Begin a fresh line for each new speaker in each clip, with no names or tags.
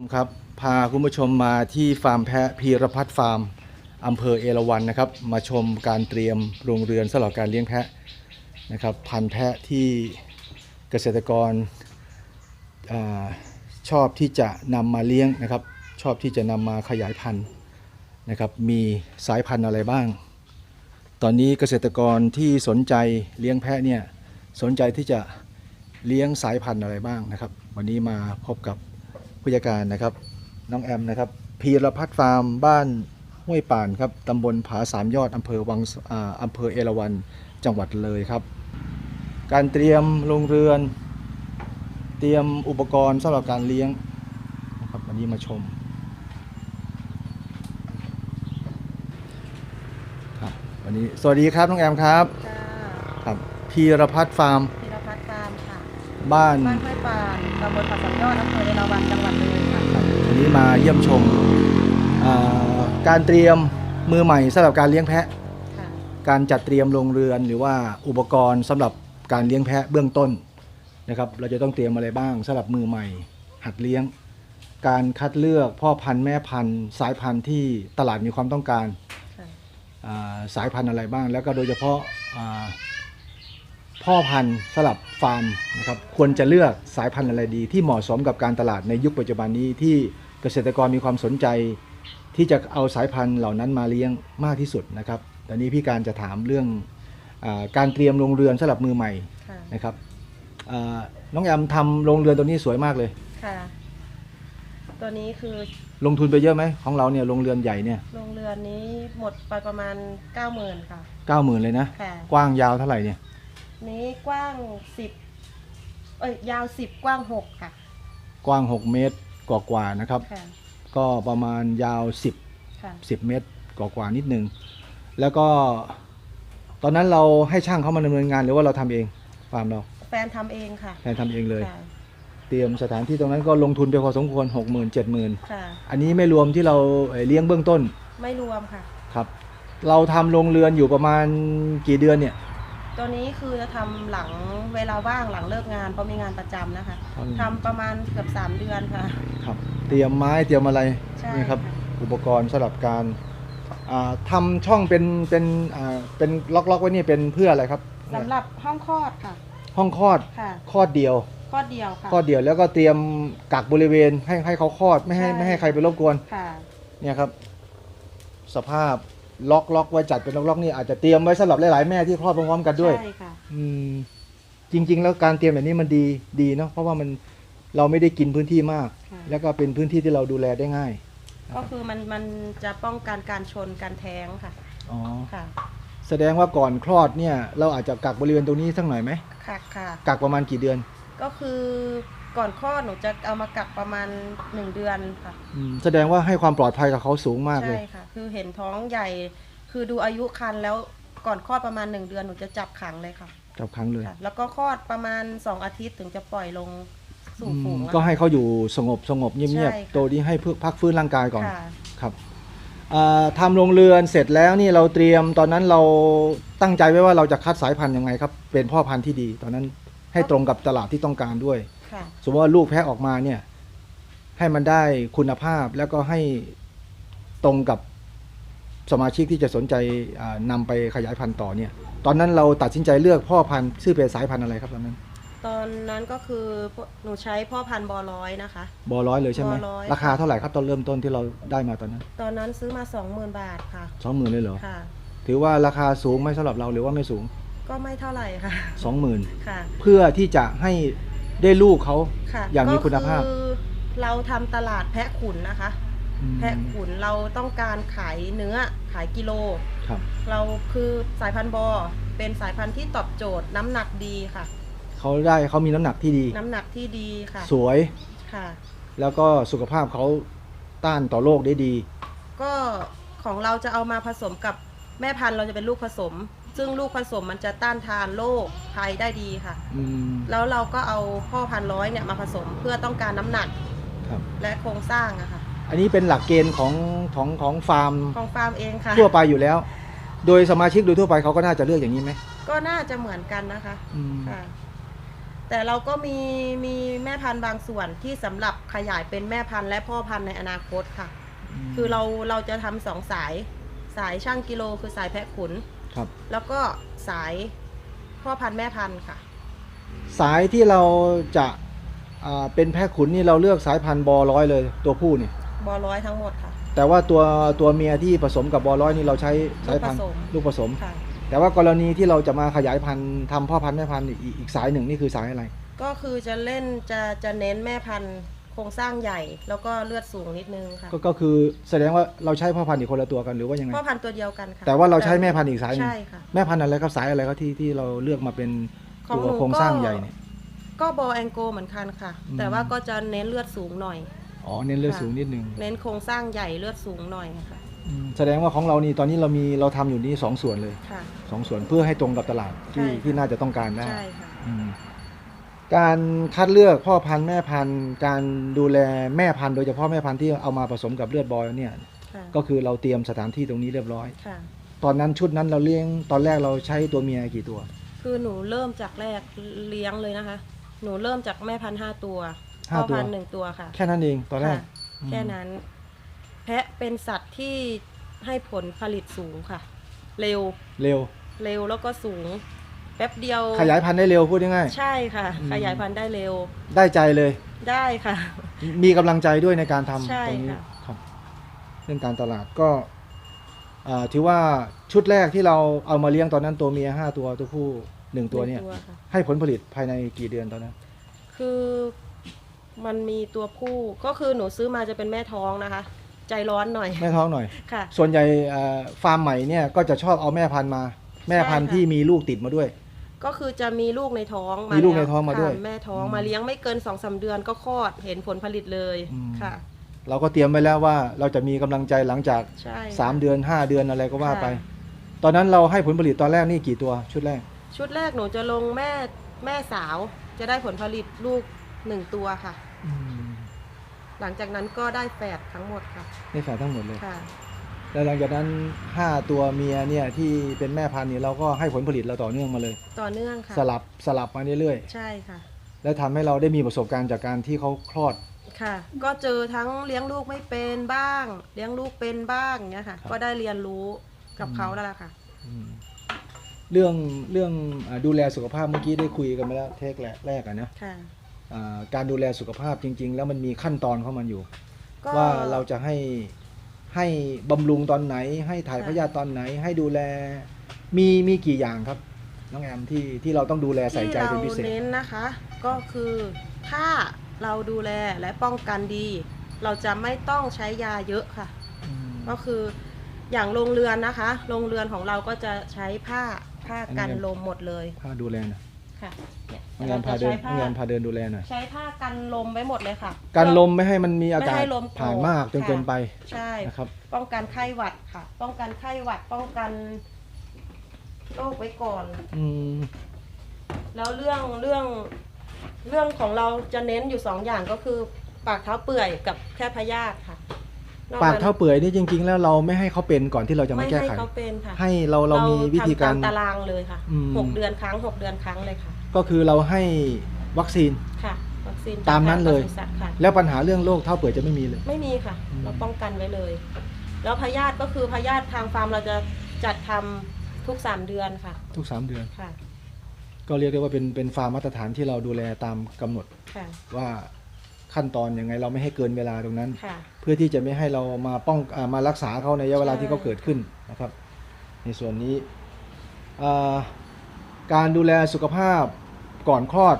ผมครับพาคุณผู้ชมมาที่ฟาร์มแพะพีรพัฒน์ฟาร์มอำเภอเอราวัณนะครับ มาชมการเตรียมโรงเรือนสำหรับการเลี้ยงแพะนะครับ พันธุ์แพะที่เกษตรกรอชอบที่จะนำมาเลี้ยงนะครับ ชอบที่จะนำมาขยายพันธุ์นะครับ มีสายพันธุ์อะไรบ้าง ตอนนี้เกษตรกรที่สนใจเลี้ยงแพะเนี่ยสนใจที่จะเลี้ยงสายพันธุ์อะไรบ้างนะครับ วันนี้มาพบกับ ผู้จัดการนะครับ น้องแอมนะครับพีรพัฒน์ฟาร์มบ้านห้วยป่านครับตำบลผาสามยอดอำเภอวังอ่าอำเภอเอราวัณจังหวัดเลยครับ การเตรียมโรงเรือน เตรียมอุปกรณ์สำหรับการเลี้ยงนะครับวันนี้มาชมครับวันนี้สวัสดีครับน้องแอมครับ
ค่ะ
ครับพีรพัฒน์ฟาร์ม
ธีรพัฒน์ฟาร์มค่ะ
บ้าน
บ้านห้วยปานตำบลผาสัมยอดอำเภอเอราวัณจังหวัดเลยค่ะ
ครับวันนี้มาเยี่ยมชมอ่าการเตรียมมือใหม่สำหรับการเลี้ยงแพะ
ค่ะ
การจัดเตรียมโรงเรือนหรือว่าอุปกรณ์สำหรับการเลี้ยงแพะเบื้องต้นนะครับ เราจะต้องเตรียมอะไรบ้างสำหรับมือใหม่ หัดเลี้ยง การคัดเลือกพ่อพันธุ์แม่พันธุ์ สายพันธุ์ที่ตลาดมีความต้องการ
ค่ะ
อ่าสายพันธุ์อะไรบ้าง แล้วก็โดยเฉพาะอ่า พ่อพันธุ์สลับฟาร์มนะครับควรจะเลือกสายพันธุ์อะไรดี ที่เหมาะสมกับการตลาดในยุคปัจจุบันนี้ที่เกษตรกรมีความสนใจ ที่จะเอาสายพันธุ์เหล่านั้นมาเลี้ยงมากที่สุดนะครับตอนนี้พี่การจะถามเรื่องอาการเตรียมโรงเรือนสำหรับมือใหม่
ค่ะ
นะครับอ่าน้องแอมทำโรงเรือนตัวนี้สวยมากเลย
ค่ะ ตัวนี้คือ
ลงทุนไปเยอะไหมของเราเนี่ยโรงเรือนใหญ่เนี่ย
โรงเรือนนี้หมดไปประมาณ 90,000ค่ะ
เก้าหมื่นเลยนะ
ค่ะ
กว้างยาวเท่าไหร่เนี่ย
นี้กว้าง10เอ้ยยาว10กว้าง6ค่ะ
กว้าง 6 เมตรกว่าๆนะครับ
ค่ะ
ก็ประมาณยาว 10
ค่ะ
10 เมตรกว่าๆนิดนึง แล้วก็ตอนนั้นเราให้ช่างเขามาดำเนินงานหรือว่าเราทำเองฟาร์มเรา
แฟนทำเองค่ะ
แทนทำเองเลย
ค่ะ
เตรียมสถานที่ตรงนั้นก็ลงทุนไปพอสมควร 6 0 0 0 0 7 0 0 0
ค่ะ
อันนี้ไม่รวมที่เราเอ่อเลี้ยงเบื้องต้น
ไม่รวมค่ะ
ครับ เราทำโรงเรือนอยู่ประมาณกี่เดือนเนี่ย
ตัวนี้คือจะทำหลังเวลาว่างหลังเลิกงานเพราะมีงานประจำนะคะ
อืม
ทำประมาณเกือบ3เดือนค่ะ
ครับ เตรียมไม้เตรียมอะไร
ใช่
นี่ครับ
ค่ะ
อุปกรณ์สำหรับการอ่าทำช่องเป็นเป็นอ่าเป็นล็อกๆไว้นี่เป็นเพื่ออะไรครับ
สำหรับห้องคลอดค่ะ
ห้องคลอด
ค่ะ
คลอดเดียว
คลอดเดียวค่ะ
คลอดเดียวแล้วก็เตรียมกักบริเวณให้ให้เขาคลอดไม่ให้
ใช่
ไม่ให้ใครไปรบกวน
ค่ะ
เนี่ยครับ สภาพ ล็อกล็อกไว้จัดเป็นล็อกล็อกนี่อาจจะเตรียมไว้สำหรับหลายๆแม่ที่คลอดพร้อมๆกันด้วย
ใช่ค่ะ
อืม จริง ๆ แล้วการเตรียมแบบนี้มันดีดีเนาะเพราะว่ามันเราไม่ได้กินพื้นที่มาก
ค่ะ
แล้วก็เป็นพื้นที่ที่เราดูแลได้ง่าย
ก็คือมันมันจะป้องกันการชนการแท้งค่ะ
อ๋อ
ค่ะ
แสดงว่าก่อนคลอดเนี่ย เราอาจจะกักบริเวณตรงนี้สักหน่อยไหม
ค่ะค่ะ
กักประมาณกี่เดือน
ก็คือ ก่อนคลอดหนูจะเอามากักประมาณ1เดือนค่ะ
อืมแสดงว่าให้ความปลอดภัยกับเขาสูงมากเล
ใช่
ย
ค่ะ คือเห็นท้องใหญ่ คือดูอายุคันแล้วก่อนคลอดประมาณ1เดือนหนูจะจับขังเลยค่ะ
จับครั้งเลย
ค่ะ แล้วก็คลอดประมาณ2อาทิตย์ถึงจะปล่อยลงสู่ฝูง
อืม
อะ
ก็ให้เขาอยู่สงบสงบเงียบ
ใช่
เงียบ
ค่ะ
โตวนี้ให้เพื่อพักฟื้นร่างกายก่อน
ค่ะ
ครับอ่าทำโรงเรือนเสร็จแล้วนี่เราเตรียมตอนนั้นเราตั้งใจไว้ว่าเราจะคัดสายพันธุ์ยังไงครับ เป็นพ่อพันธุ์ที่ดี ตอนนั้นให้ตรงกับตลาดที่ต้องการด้วย
ค่ะ
สมมติว่าลูกแพะออกมาเนี่ย ให้มันได้คุณภาพแล้วก็ให้ตรงกับสมาชิกที่จะสนใจอ่านำไปขยายพันธุ์ต่อเนี่ย ตอนนั้นเราตัดสินใจเลือกพ่อพันธุ์ชื่อเป็นสายพันธุ์อะไรครับตอนนั้น
ตอนนั้นก็คือหนูใช้พ่อพันธุ์บอร้อยนะคะ
บอร้อยเลยใช่ไหม
บอร้อย
ราคาเท่าไหร่ครับตอนเริ่มต้นที่เราได้มาตอนนั้น
ตอนนั้นซื้อมา 20,000 บาทค่ะ
สองหมื่นเลยเหรอ
ค่ะ
ถือว่าราคาสูงไหมสำหรับเราหรือว่าไม่สูง
ก็ไม่เท่าไหร่ค่ะ
สองหมื่น
ค่ะ
เพื่อที่จะให้ ได้ลูกเขา
ค่ะ
อย่างมีคุณภาพ
ก็คือเราทำตลาดแพะขุนนะคะ
อืม
แพะขุนเราต้องการขายเนื้อขายกิโล
ครับ
เราคือสายพันธุ์บอเป็นสายพันธุ์ที่ตอบโจทย์น้ำหนักดีค่ะ
เขาได้เขามีน้ำหนักที่ดี
น้ำหนักที่ดีค่ะ
สวย
ค่ะ
แล้วก็สุขภาพเขาต้านต่อโรคได้ดี
ก็ของเราจะเอามาผสมกับแม่พันธุ์เราจะเป็นลูกผสม ซึ่งลูกผสมมันจะต้านทานโรคภัยได้ดีค่ะ
อืม
แล้วเราก็เอาพ่อพันธุ์ร้อยเนี่ยมาผสมเพื่อต้องการน้ำหนัก
ครับ
และโครงสร้างอะค่ะ
อันนี้เป็นหลักเกณฑ์ของของของฟาร์ม
ของฟาร์มเองค่ะ
ทั่วไปอยู่แล้ว โดยสมาชิกโดยทั่วไปเขาก็น่าจะเลือกอย่างนี้ไหม
ก็น่าจะเหมือนกันนะคะ
อืม
ค่ะ แต่เราก็มีมีแม่พันธุ์บางส่วนที่สำหรับขยายเป็นแม่พันธุ์และพ่อพันธุ์ในอนาคตค่ะ คือเราเราจะทำสองสายสายช่างกิโลคือสายแพะขุน
ครับ
แล้วก็สายพ่อพันธุ์แม่พันธุ์ค่ะ
สายที่เราจะอ่าเป็นแพะขุนนี่เราเลือกสายพันธุ์บอร้อยเลย ตัวผู้นี่
บอร้อยทั้งหมดค่ะ
แต่ว่าตัวตัวเมียที่ผสมกับบอร้อยนี่เราใช้สายพันธุ์
ลู
ลูก
ก
ผ
ผ
ส
ส
ม
มค่ะ
แต่ว่ากรณีที่เราจะมาขยายพันธุ์ทำพ่อพันธุ์แม่พันธุ์อีกอีกสายหนึ่งนี่คือสายอะไร
ก็คือจะเล่นจะจะเน้นแม่พันธุ์ โครงสร้างใหญ่แล้วก็เลือดสูงนิดนึงค่ะ
ก็ก็คือแสดงว่าเราใช้พ่อพันธุ์อีกคนละตัวกันหรือว่ายังไง
พ่อพันธุ์ตัวเดียวกันค่ะ
แต่ว่าเราใช้แม่พันธุ์อีกสายหนึ่ง
ใช่ค่ะ
แม่พันธุ์อะไรครับสายอะไรครับที่ที่เราเลือกมาเป็น
ของ
ตัว
หนู
โครงสร้าง
ก็
ใหญ่เนี่ย
ก็บอแองโกเหมือนกันค่ะ
อืม
แต่ว่าก็จะเน้นเลือดสูงหน่อย
อ๋อเน้นเลือด
ค่ะ
สูงนิดนึง
เน้นโครงสร้างใหญ่เลือดสูงหน่อยค่ะ
อืมแสดงว่าของเรานี่ตอนนี้เรามีเราทำอยู่นี่สองส่วนเลย
ค่ะ
สองส่วนเพื่อให้ตรงกับตลาดที่
ใช่ค่ะ
ที่น่าจะต้องการได้
ใช่ค่ะ
อืม การคัดเลือกพ่อพันธุ์แม่พันธุ์ การดูแลแม่พันธุ์โดยเฉพาะแม่พันธุ์ที่เอามาผสมกับเลือดบอยเนี่ย
ค่ะ
ก็คือเราเตรียมสถานที่ตรงนี้เรียบร้อย
ค่ะ
ตอนนั้นชุดนั้นเราเลี้ยงตอนแรกเราใช้ตัวเมียกี่ตัว
คือหนูเริ่มจากแรกเลี้ยงเลยนะคะ หนูเริ่มจากแม่พันธุ์ห้าตัว
ห้า
พ่อ
ตัว
พันธุ์หนึ่งตัวค่ะ
แค่นั้นเองตอนแรก
ค่ะ แค่นั้น แพะเป็นสัตว์ที่ให้ผลผลิตสูงค่ะ เร็ว
เร็ว
เร็วแล้วก็สูง แป๊บเดียว
ขยายพันธุ์ได้เร็วพูดง่าย
ใช่ค่ะ
อืม
ขยายพันธุ์ได้เร็ว
ๆได้ใจเลย
ได้ค่ะ
มีกำลังใจด้วยในการทำ
ใช่
ตรงนี้
ค่ะ
ครับเรื่องการตลาดก็อ่าถือว่าชุดแรกที่เราเอามาเลี้ยงตอนนั้นตัวเมียห้าตัวตัวผู้หนึ่งตัวเนี่ย
หงค่ะ
ให้ผลผลิตภายในกี่เดือนตอนนั้น
คือมันมีตัวผู้ก็คือหนูซื้อมาจะเป็นแม่ท้องนะคะ ใจร้อนหน่อย
แม่ท้องหน่อย
ค่ะ
ส่วนใหญ่เอ่อฟาร์มใหม่เนี่ยก็จะชอบเอาแม่พันธุ์มา แม่พันธุ์
ใช่ค่ะ
ที่มีลูกติดมาด้วย
ก็คือจะมีลูกในท้อง
มีลูก
แว
ในท้องมาด้วย
ค่ะแม่ท้อง
อืม
มาเลี้ยงไม่เกินสองสาเดือนก็คลอดเห็นผลผลิตเลย
อืม
ค่ะ
เราก็เตรียมไว้แล้วว่าเราจะมีกำลังใจหลังจาก
ใช่ค่ะ
สามเดือนห้าเดือนอะไรก็ว่าไป
ค่ะ
ตอนนั้นเราให้ผลผลิตตอนแรกนี่กี่ตัวชุดแรก
ชุดแรกหนูจะลงแม่แม่สาวจะได้ผลผลิตลูกหนึ่งตัวค่ะ หลังจากนั้นก็ได้แฝดทั้งหมดค่ะ
นี่ฝาทั้งหมดเลย
ค่ะ
แล้วหลังจากนั้น 5 ตัวเมียเนี่ยที่เป็นแม่พันธุ์เนี่ยเราก็ให้ผลผลิตเราต่อเนื่องมาเลย
ต่อเนื่องค่ะ
สลับสลับมาเรื่อย
ใช่ค่ะ
ๆ แล้วทำให้เราได้มีประสบการณ์จากการที่เขาคลอด
ค่ะ ก็เจอทั้งเลี้ยงลูกไม่เป็นบ้าง เลี้ยงลูกเป็นบ้างเนี้ยค่ะ
ครับ
ก็ได้เรียนรู้กับเขาแล้วล่ะค่ะ
อืมเรื่องเรื่องอาดูแลสุขภาพเมื่อกี้ได้คุยกันมาแล้วเทคแรกแรกอะนะ
ค่ะ
อ่าการดูแลสุขภาพจริง ๆ แล้วมันมีขั้นตอนของมันอยู่
ก็
ว่าเราจะให้ ให้บำรุงตอนไหน ให้ถ่าย
ค่ะ
พยาธิตอนไหน ให้ดูแลมีมีกี่อย่างครับ น้องแอมที่ที่เราต้องดูแลใส่
ที่
ใจ
เรา
เป็นพิเศษ
เน้นนะคะ ก็คือถ้าเราดูแลและป้องกันดี เราจะไม่ต้องใช้ยาเยอะค่ะ
อืม
ก็คืออย่างโรงเรือนนะคะ โรงเรือนของเราก็จะใช้ผ้าผ้ากัน
อันนี้
ลมหมดเลย
พาดูแลหน่อย
ค่ะเนี่ย
น้องแอมพา
จะ
เดิน
ใช้
น้
ผ้า
องแอมพาเดินดูแลหน่อย
ใช้ผ้ากันลมไว้หมดเลยค่ะ
การลมไม่ให้มันมีอากาศ
ไม่ให้ลม
ผ่านมากจน
ค่ะ
เกินไป
ใช่
นะครับ
ป้องกันไข้หวัดค่ะ ป้องกันไข้หวัด ป้องกันโรคไว้ก่อน
อืม
แล้วเรื่องเรื่องเรื่องของเราจะเน้นอยู่สองอย่างก็คือ ปากเท้าเปื่อยกับแค่พยาธิค่ะนอ
ปาก
นั้น
เท่าเปื่อยนี่จริง ๆ แล้วเราไม่ให้เขาเป็นก่อนที่เราจะมา
ไม่
แก้
ให้
ไข
เขาเป็นค่ะ
ให้เราเรามีวิธีการ
ทำตมตารางเลยค่ะ
อืม
หกเดือนครั้งหกเดือนครั้งเลยค่ะ
ก็คือเราให้วัคซีน
ค่ะวัคซีน
ตามนั้นเลย
จกทงปศุสัตว์ค่ะ
แล้วปัญหาเรื่องโรคเท่าเปื่อยจะไม่มีเลย
ไม่มีค่ะ
อืม
เราป้องกันไว้เลย แล้วพยาธิก็คือพยาธิทางฟาร์มเราจะจัดทำทุกสามเดือนค่ะ
ทุกสามเดือน
ค่ะ
ก็เรียกได้ว่าเป็นเป็นฟาร์มมาตรฐานที่เราดูแลตามกำหนด
ค่ะ
ว่าขั้นตอนยังไงเราไม่ให้เกินเวลาตรงนั้น
ค่ะ
เพื่อที่จะไม่ให้เรามาป้องอามารักษาเขาในระยะเวลา
ใช่
ที่เขาเกิดขึ้นนะครับ ในส่วนนี้อ่าการดูแลสุขภาพ ก่อนคลอด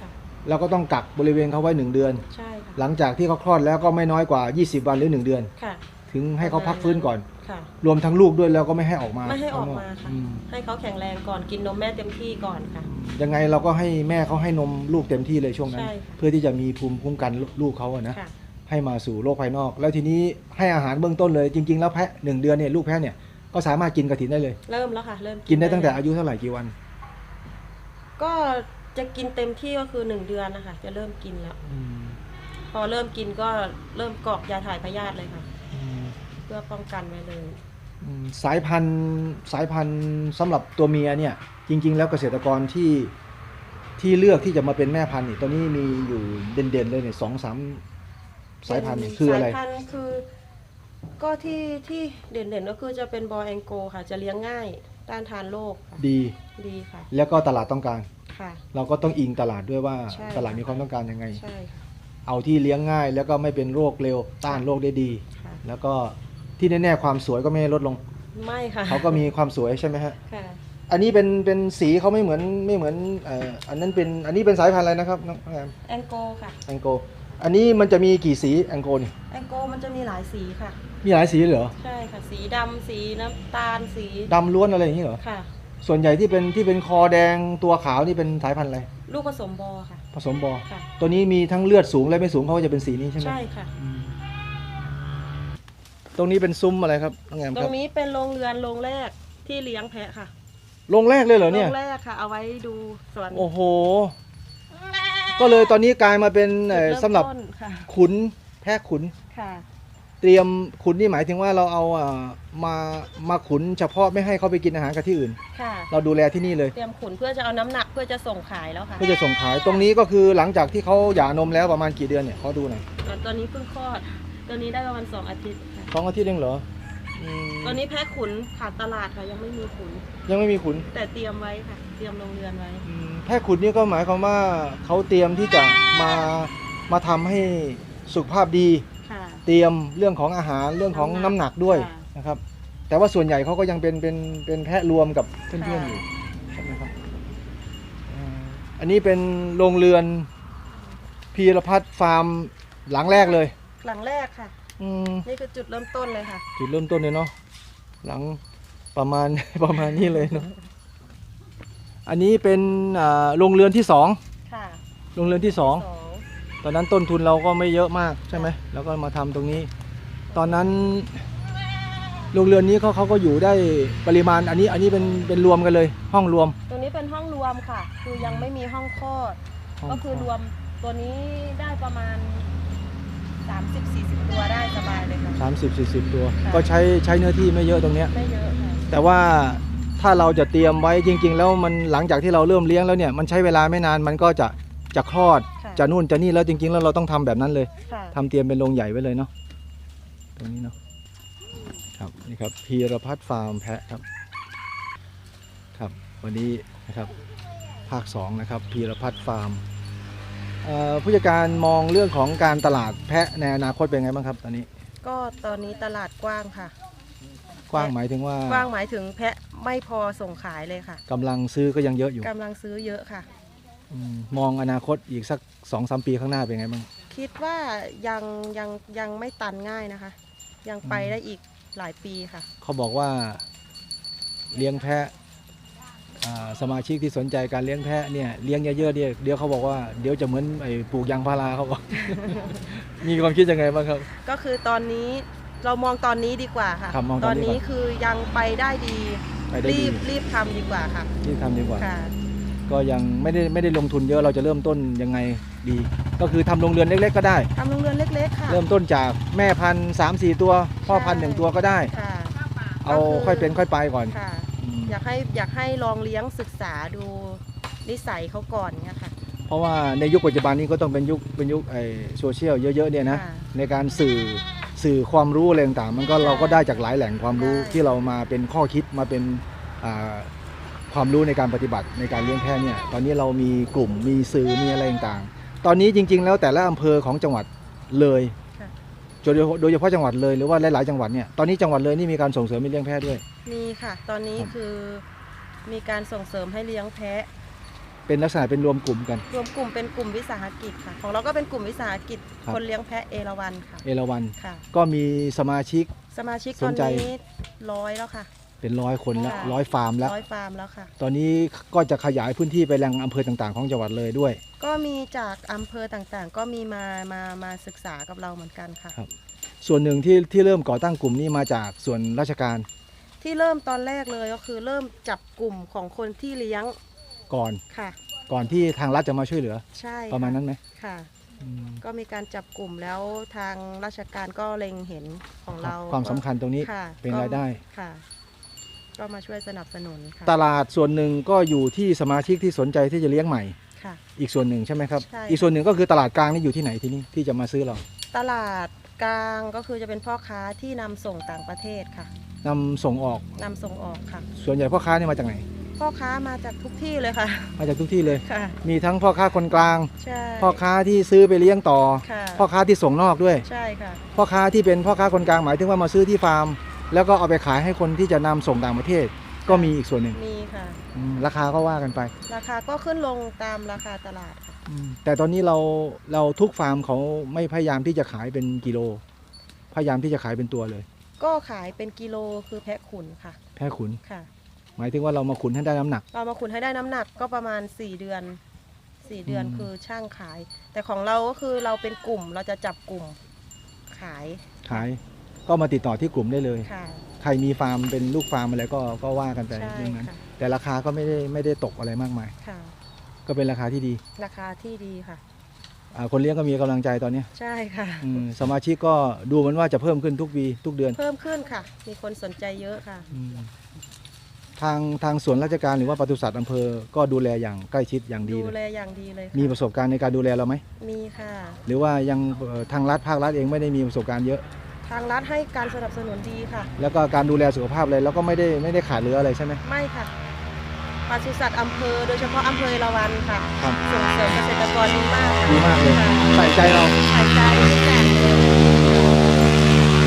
ค่ะ
เราก็ต้องกักบริเวณเขาไว้1เดือน
ใช่ค่ะ
หลังจากที่เขาคลอดแล้วก็ไม่น้อยกว่า 20 วันหรือ 1 เดือน
ค่ะ
ถึงให้เขาพักฟื้นก่อน
ค่ะ
รวมทั้งลูกด้วยแล้วก็ไม่ให้ออกมา
ไม่ให้ออก
ข้งน
มาค่ะ
อืม
ให้เขาแข็งแรงก่อนกินนมแม่เต็มที่ก่อนค่ะ
ยังไงเราก็ให้แม่เขาให้นมลูกเต็มที่เลยช่วงนั้น
ใช่ค่ะ
เพื่อที่จะมีภูมิคุ้มกันลูกเขาอะนะ
ค่ะ
ให้มาสู่โลกภายนอก แล้วทีนี้ให้อาหารเบื้องต้นเลยจริง ๆ แล้วแพะหนึ่งเดือนเนี่ยลูกแพะเนี่ยก็สามารถกินกระถินได้เลย
เริ่มแล้วค่ะ เริ่ม
กินได้ตั้งแต่อายุเท่าไหร่กี่วัน
ก็ จะกินเต็มที่ก็คือหนึ่งเดือนนะคะ จะเริ่มกินแล้วพอเริ่มกินก็เริ่มกรอกยาถ่ายพยาธิเลยค่ะเพื่อป้องกันไว้เลย
อืมสายพันธุ์สายพันธุ์สำหรับตัวเมียเนี่ย จริง ๆ แล้วเกษตรกรที่ที่เลือกที่จะมาเป็นแม่พันธุ์นี่ตอนนี้มีอยู่เด่นๆเลยเนี่ยสองสามสายพันธุ์นี่คืออะไร
สายพันธุ์คือ ก็ที่ที่เด่นๆก็คือจะเป็นบอแองโกค่ะ จะเลี้ยงง่าย ต้านทานโรคค่ะ
ดี
ดีค่ะ
แล้วก็ตลาดต้องการ
ค่ะ
เราก็ต้องอิงตลาดด้วยว่า
ใช่
ตลาดมีความต้องการยังไง
ใช่ค่ะ
เอาที่เลี้ยงง่ายแล้วก็ไม่เป็นโรคเร็วต้านโรคได้ดี
ค่ะ
แล้วก็ที่แน่ๆความสวยก็ไม่ให้ลดลง
ไม่ค่ะ
เขาก็มีความสวยใช่ไหมฮะ
ค่ะ
อันนี้เป็นเป็นสีเขาไม่เหมือนไม่เหมือนเอ่ออันนั้นเป็นอันนี้เป็นสายพันธุ์อะไรนะครับน้องแอม
แองโกค่ะ
แองโกอันนี้มันจะมีกี่สีแองโกนี่
แองโกมันจะมีหลายสีค่ะ
มีหลายสีเหรอ
ใช่ค่ะ สีดำสีน้ำตาลสี
ดำล้วนอะไรอย่างนี้เหรอ
ค่ะ
ส่วนใหญ่ที่เป็นที่เป็นคอแดงตัวขาวนี่เป็นสายพันธุ์อะไร
ลูกผสมบอค่ะ
ผสมบอ
ค่ะ
ตัวนี้มีทั้งเลือดสูงและไม่สูงเขาก็จะเป็นสีนี้ใช่ไหม
ใช่ค่ะ
อืมตรงนี้เป็นซุ้มอะไรครับน้องแอม
ต
ค
ร
รับ
งนี้เป็นโรงเรือนโรงแรกที่เลี้ยงแพะค่ะ
โรงแรกเลยเหรอ
โร
เนี่ย
งแรกค่ะ เอาไว้ดูสวน
โอ้โห ก็เลยตอนนี้กลายมาเป็นเอ่อ
จุดเม
สำหรับ
ต้นค่ะ
ขุนแพะขุน
ค่ะ
เตรียมขุนนี่หมายถึงว่าเราเอาอ่ามามาขุนเฉพาะไม่ให้เขาไปกินอาหารกับที่อื่น
ค่ะ
เราดูแลที่นี่เลย
เตรียมขุนเพื่อจะเอาน้ำหนักเพื่อจะส่งขายแล้วค่ะ
เพื่อจะส่งขายตรงนี้ก็คือหลังจากที่เขาหย่านมแล้วประมาณกี่เดือนเนี่ยเขาดูหน่อย
ตอนนี้เพิ่งคลอดตัวนี้ได้ประมาณสองอาทิตย์ค่ะ
สองอาทิตย์เองเหรออืม
ตอนนี้แพะขุนขาดตลาดค่ะยังไม่มีขุน
ยังไม่มีขุน
แต่เตรียมไว้ค่ะ เตรียมโรงเรือนไว้
อืมแพะขุนนี่ก็หมายความว่าเขาเตรียมที่จะมามาทำให้สุขภาพดี
ค่ะ
เตรียมเรื่องของอาหารเรื่องของน้ำหนักด้วย
ค่ะ
นะครับ แต่ว่าส่วนใหญ่เขาก็ยังเป็นเป็นเป็นแพะรวมกับเพื่อนๆอยู่ใช่ไหมครับอ่าอันนี้เป็นโรงเรือนพีรพัฒน์ฟาร์มหลังแรกเลย
หลังแรกค่ะ
อืม
นี่คือจุดเริ่มต้นเลยค่ะ
จุดเริ่มต้นเลยเนาะหลังประมาณ ประมาณนี้เลยเนาะอันนี้เป็นอ่าโรงเรือนที่สอง
ค่ะ
โรงเรือนที่สอง
สอง
ตอนนั้นต้นทุนเราก็ไม่เยอะมากใช่ไหมแล้วก็มาทำตรงนี้ ตอนนั้นโรงเรือนนี้เขาเขาก็อยู่ได้ปริมาณ อันนี้อันนี้เป็นเป็นรวมกันเลย ห้องรวม
ตัวนี้เป็นห้องรวมค่ะ คือยังไม่มีห้องคลอด ก็คือรวมตัวนี้ได้ประมาณ 30-40 ตัวได้สบายเลยค่ะ
สามสิบสี่สิบตัว
ค่ะ
ก็ใช้ใช้เนื้อที่ไม่เยอะตรงเนี้ย
ไม่เยอะค่ะ
แต่ว่าถ้าเราจะเตรียมไว้จริง ๆ แล้วมันหลังจากที่เราเริ่มเลี้ยงแล้วเนี่ยมันใช้เวลาไม่นานมันก็จะจะคลอด
ค่ะ
จะนู่นจะนี่แล้วจริงๆ แล้วเราต้องทำแบบนั้นเลย
ค่ะ
ทำเตรียมเป็นโรงใหญ่ไว้เลยเนาะตรงนี้เนาะครับนี่ครับพีรพัฒน์ฟาร์มแพะครับ ครับวันนี้นะครับภาคสองนะครับพีรพัฒน์ฟาร์มเอ่อผู้จัดการมองเรื่องของการตลาดแพะในอนาคตเป็นไงบ้างครับตอนนี้
ก็ตอนนี้ตลาดกว้างค่ะ
กว้างหมายถึงว่าก
ว้างหมายถึงแพะไม่พอส่งขายเลยค่ะ
กำลังซื้อก็ยังเยอะอยู่
กำลังซื้อเยอะค่ะ
อืมมองอนาคตอีกสักสองสามปีข้างหน้าเป็นไงบ้าง
คิดว่ายังยังยังไม่ตันง่ายนะคะ ยังไป
อืม
ได้อีกหลายปีค่ะ
เขาบอกว่าเลี้ยงแพะอ่าสมาชิกที่สนใจการเลี้ยงแพะเนี่ยเลี้ยงเยอะๆเนี่ยเดี๋ยวเขาบอกว่าเดี๋ยวจะเหมือนไอ้ปลูกยางพาราเขาบอก มีความคิดยังไงบ้างครับ
ก็คือตอนนี้เรามองตอนนี้ดีกว่าค่ะ
ครับมองต
ต
อ
อนน
นี้
นี้
ก่อน
คือยังไปได้ดี
ไปได้
รี
ดี
บรีบทำดีกว่าค่ะ
ที่ทำดีกว่า
ค่ะ
ก็ยังไม่ได้ไม่ได้ลงทุนเยอะเราจะเริ่มต้นยังไงดี ก็คือทำโรงเรือนเล็ก ๆ ก็ได้
ทำโรงเรือนเล็ก ๆ ค่ะ
เริ่มต้นจากแม่พันธุ์สามสี่ตัว พ่อพันธุ์หนึ่งตัวก็ได้
ค่ะ
เอา
ก็คือ
ค่อยเป็นค่อยไปก่อน
ค่ะ
อืม
อยากให้อยากให้ลองเลี้ยงศึกษาดูนิสัยเขาก่อนเนี่ยค่ะ
เพราะว่าในยุคปัจจุบันนี้ก็ต้องเป็นยุคเป็นยุคไอ้โซเชียลเยอะๆเนี่ยนะ
ค่ะ
ในการสื่อสื่อความรู้อะไรต่างๆมันก็เราก็ได้จากหลายแหล่งความรู้
ใช่
ที่เรามาเป็นข้อคิดมาเป็นอ่า ความรู้ในการปฏิบัติในการเลี้ยงแพะเนี่ยตอนนี้เรามีกลุ่มมีสื่อมีอะไรต่างๆ ตอนนี้จริง ๆ แล้วแต่ละอำเภอของจังหวัดเลย
ค่ะ
โดยเฉพาะโดยเฉพาะจังหวัดเลยหรือว่าหลายๆจังหวัดเนี่ยตอนนี้จังหวัดเลยนี่มีการส่งเสริมให้เลี้ยงแพะด้วย
มีค่ะ ตอนนี้
ครับ
คือมีการส่งเสริมให้เลี้ยงแพะ
เป็นลักษณะเป็นรวมกลุ่มกัน
รวมกลุ่มเป็นกลุ่มวิสาหกิจค่ะ ของเราก็เป็นกลุ่มวิสาหกิจ
ครับ
คนเลี้ยงแพะเอราวันค่ะ
เอราวัน
ค่ะ
ก็มีสมาชิก
สมาชิก
ส
ตอน
นใจ
นี้ร้อยแล้วค่ะ
เป็นร้อยคนแล้ว
ค่ะ
ร้อยฟาร์มแล้ว
ร้อยฟาร์มแล้วค่ะ
ตอนนี้ก็จะขยายพื้นที่ไปแหล่งอำเภอต่างๆ ของจังหวัดเลยด้วย
ก็มีจากอำเภอต่างๆ ก็มีมามามาศึกษากับเราเหมือนกันค่ะ
ครับ ส่วนหนึ่งที่ที่เริ่มก่อตั้งกลุ่มนี้มาจากส่วนราชการ
ที่เริ่มตอนแรกเลยก็คือเริ่มจับกลุ่มของคนที่เลี้ยง
ก่อน
ค่ะ
ก่อนที่ทางรัฐจะมาช่วยเหลือ
ใช่
ประมาณนั้นไหม
ค่ะ
อืม
ก็มีการจับกลุ่มแล้วทางราชการก็เล็งเห็นของเรา
ความสำคัญตรงนี้
ค่ะ
เป็นรายได้
ค่ะ ก็มาช่วยสนับสนุนค่ะ
ตลาดส่วนหนึ่งก็อยู่ที่สมาชิกที่สนใจที่จะเลี้ยงใหม่
ค่ะ
อีกส่วนหนึ่งใช่ไหมครับ
ใช่
อีกส่วนหนึ่งก็คือตลาดกลางนี่อยู่ที่ไหนที่นี่ที่จะมาซื้อเรา
ตลาดกลางก็คือจะเป็นพ่อค้าที่นำส่งต่างประเทศค่ะ
นำส่งออก
นำส่งออกค่ะ
ส่วนใหญ่พ่อค้านี่มาจากไหน
พ่อค้ามาจากทุกที่เลยค่ะ
มาจากทุกที่เลย
ค่ะ
มีทั้งพ่อค้าคนกลาง
ใช่
พ่อค้าที่ซื้อไปเลี้ยงต่อ
ค่ะ
พ่อค้าที่ส่งนอกด้วย
ใช่ค่ะ
พ่อค้าที่เป็นพ่อค้าคนกลางหมายถึงว่ามาซื้อที่ฟาร์ม แล้วก็เอาไปขายให้คนที่จะนำส่งต่างประเทศ ก็มีอีกส่วนหนึ่ง
มีค่ะ
อืมราคาก็ว่ากันไป
ราคาก็ขึ้นลงตามราคาตลาดค่ะ
อืมแต่ตอนนี้เราเราทุกฟาร์มเขาไม่พยายามที่จะขายเป็นกิโล พยายามที่จะขายเป็นตัวเลย
ก็ขายเป็นกิโลคือแพะขุนค่ะ
แพ้ขุน
ค่ะ
หมายถึงว่าเรามาขุนให้ได้น้ำหนัก
เรามาขุนให้ได้น้ำหนักก็ประมาณ 4 เดือน 4 เดือน
อืม
คือช่างขาย แต่ของเราก็คือเราเป็นกลุ่มเราจะจับกลุ่มขาย
ขาย ก็มาติดต่อที่กลุ่มได้เลย
ค่ะ
ใครมีฟาร์มเป็นลูกฟาร์มอะไรก็ก็ว่ากันไป
ใช่
เรื่องนั้น
ค่ะ
แต่ราคาก็ไม่ได้ไม่ได้ตกอะไรมากมาย
ค่ะ
ก็เป็นราคาที่ดี
ราคาที่ดีค่ะ
อ่าคนเลี้ยงก็มีกำลังใจตอนเนี้ย
ใช่ค่ะ
อืมสมาชิกก็ดูเหมือนว่าจะเพิ่มขึ้นทุกปีทุกเดือน
เพิ่มขึ้นค่ะ มีคนสนใจเยอะค่ะ
อืมทางทางส่วนราชการหรือว่าปศุสัตว์อำเภอก็ดูแลอย่างใกล้ชิดอย่างดี
ดู
เลย
แลอย่างดีเลย
มี
ค่ะ
ประสบการณ์ในการดูแลเราไหม
มีค่ะ
หรือว่ายังเอ่อทางรัฐภาครัฐเองไม่ได้มีประสบการณ์เยอะ
ทางรัฐให้การสนับสนุนดีค่ะ
แล้วก็การดูแลสุขภาพอะไรเราก็ไม่ได้ไม่ได้ขาดเหลืออะไรใช่ไหม
ไม่ค่ะปศุสัตว์อำเภอโดยเฉพาะอำเภอเอราวัณค่ะ
ครับ
ส่งเสริมเกษตรกรดีมากค่ะ
ดีมากเลย
ค่ะ
ใส่ใจเรา
ใส่ใจทุกอย่างเลย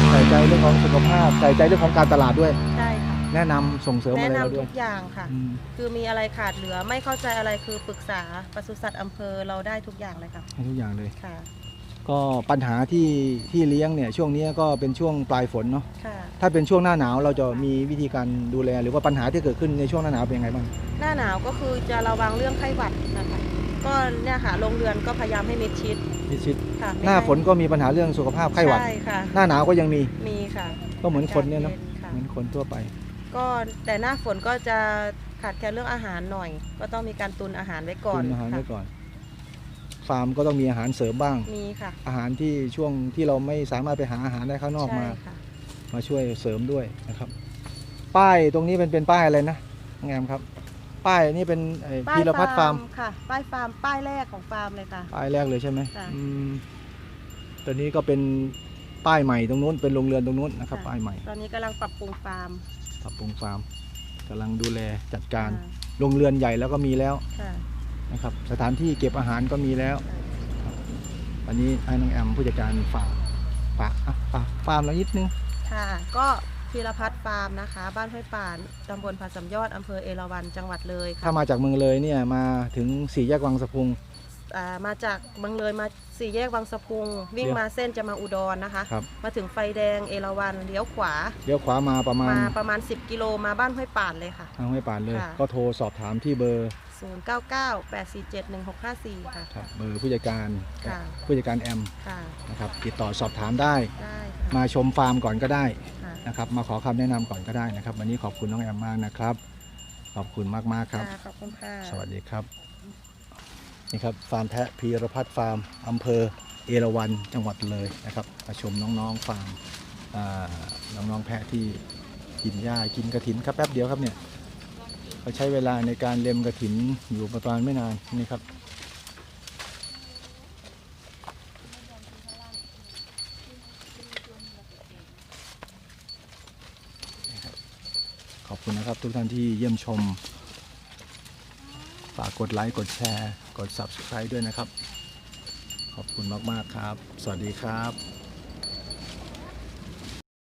ใส่ใจเรื่องของสุขภาพ ใส่ใจเรื่องของการตลาดด้วย
ใช่ค่ะ
แนะนำส่งเสริม
แนะ
อะไร
นำ
เราด้
ทุ
วย
กอย่างค่ะ
อืม
คือมีอะไรขาดเหลือไม่เข้าใจอะไรคือปรึกษาปศุสัตว์อำเภอเราได้ทุกอย่างเลยค่ะ
ให้ทุกอย่างเลย
ค่ะ
ก็ปัญหาที่ที่เลี้ยงเนี่ยช่วงนี้ก็เป็นช่วงปลายฝนเนาะ
ค่ะ
ถ้าเป็นช่วงหน้าหนาวเราจะมีวิธีการดูแล หรือว่าปัญหาที่เกิดขึ้นในช่วงหน้าหนาวเป็นยังไงบ้าง
หน้าหนาวก็คือจะระวังเรื่องไข้หวัดนะคะ ก็เนี่ยค่ะโรงเรือนก็พยายามให้มิดชิด
พิชิต
ค่ะไม่
หน้า
ให้
ฝนก็มีปัญหาเรื่องสุขภาพไข้หวัด
ใช่ค่ะ
หน้าหนาวก็ยังมี
มีค่ะ
ก็เหมือนคนเนี่ยเนาะ
อากาศ
เหมือน
ย็ค่ะ
คนทั่วไป
ก็แต่หน้าฝนก็จะขาดแคลนเรื่องอาหารหน่อย ก็ต้องมีการตุนอาหารไว้ก่อน
ตุนอาหาร
ค่ะ
ไว้ก่อน ฟาร์มก็ต้องมีอาหารเสริมบ้าง
มีค่ะ
อาหารที่ช่วงที่เราไม่สามารถไปหาอาหารได้ข้างนอก
ใช่
มา
ค่ะ
มาช่วยเสริมด้วยนะครับ ป้ายตรงนี้เป็นเป็นป้ายอะไรนะน้องแอมครับ ป้ายนี่เป็นไอ้
ป้าย
พีรพัฒน์ฟาร์ม
ค่ะ ป้ายฟาร์ม ป้ายแรกของฟาร์มเลยค่ะ
ป้ายแรกเลยใช่ไหม
ค่ะ
อืมตัวนี้ก็เป็นป้ายใหม่ตรงนู้นเป็นโรงเรือนตรงนู้นนะครับ
ค่ะ
ป้ายใหม่
ตอนนี้กำลังปรับปรุงฟาร์ม
ปรับปรุงฟาร์มกำลังดูแลจัดการ
ค่ะ
โรงเรือนใหญ่แล้วก็มีแล้ว
ค่ะ
นะครับสถานที่เก็บอาหารก็มีแล้วอันนี้ให้น้องแอมผู้จัดการฝากฝากอะฝากฟาร์มเรานิดนึง
ค่ะก็พีรพัฒน์ฟาร์มนะคะ บ้านห้วยป่านตำบลผาสำยอดอำเภอเอราวัณจังหวัดเลยค่ะ
ถ้ามาจากเมืองเลยเนี่ยมาถึงสี่แยกวังสะพุง
อ่ามาจากบางเลยมาสี่แยกวังสะพุง วิ่ง
เดี๋ยว
มาเส้นจะมาอุดรนะคะ
ครับ
มาถึงไฟแดงเอราวัณเลี้ยวขวา
เลี้ยวขวามาประมาณ
มาประมาณ 10 กิโลมาบ้านห้วยป่านเลยค่ะ
ทางห้วยป่านเลย
ค่ะ
ก็โทรสอบถามที่เบอร์
0998471654 ค่ะ
ครับเบอร์ผู้จัดการ
ค่ะ
ผู้จัดการแอม
ค่ะ
นะครับติดต่อสอบถามได้
ได้ค่ะ
มาชมฟาร์มก่อนก็ได้
ค่ะ
นะครับ มาขอคำแนะนำก่อนก็ได้นะครับ วันนี้ขอบคุณน้องแอมมากนะครับ ขอบคุณมากๆครับ
ค่ะ ขอบคุณค่ะ
สวัสดีครับนี่ครับฟาร์มแพะพีรพัฒน์ฟาร์มอำเภอเอราวัณจังหวัดเลยนะครับมาชมน้องๆฟาร์มอ่าน้องๆแพะที่กินหญ้ากินกระถินครับแป๊บเดียวครับเนี่ย เขาใช้เวลาในการเล็มกระถินอยู่ประมาณไม่นานนี่ครับนี่ครับ ขอบคุณนะครับทุกท่านที่เยี่ยมชม ฝากกดไลค์กดแชร์ กด Subscribe ด้วยนะครับ ขอบคุณมาก ๆ ครับ สวัสดีครับ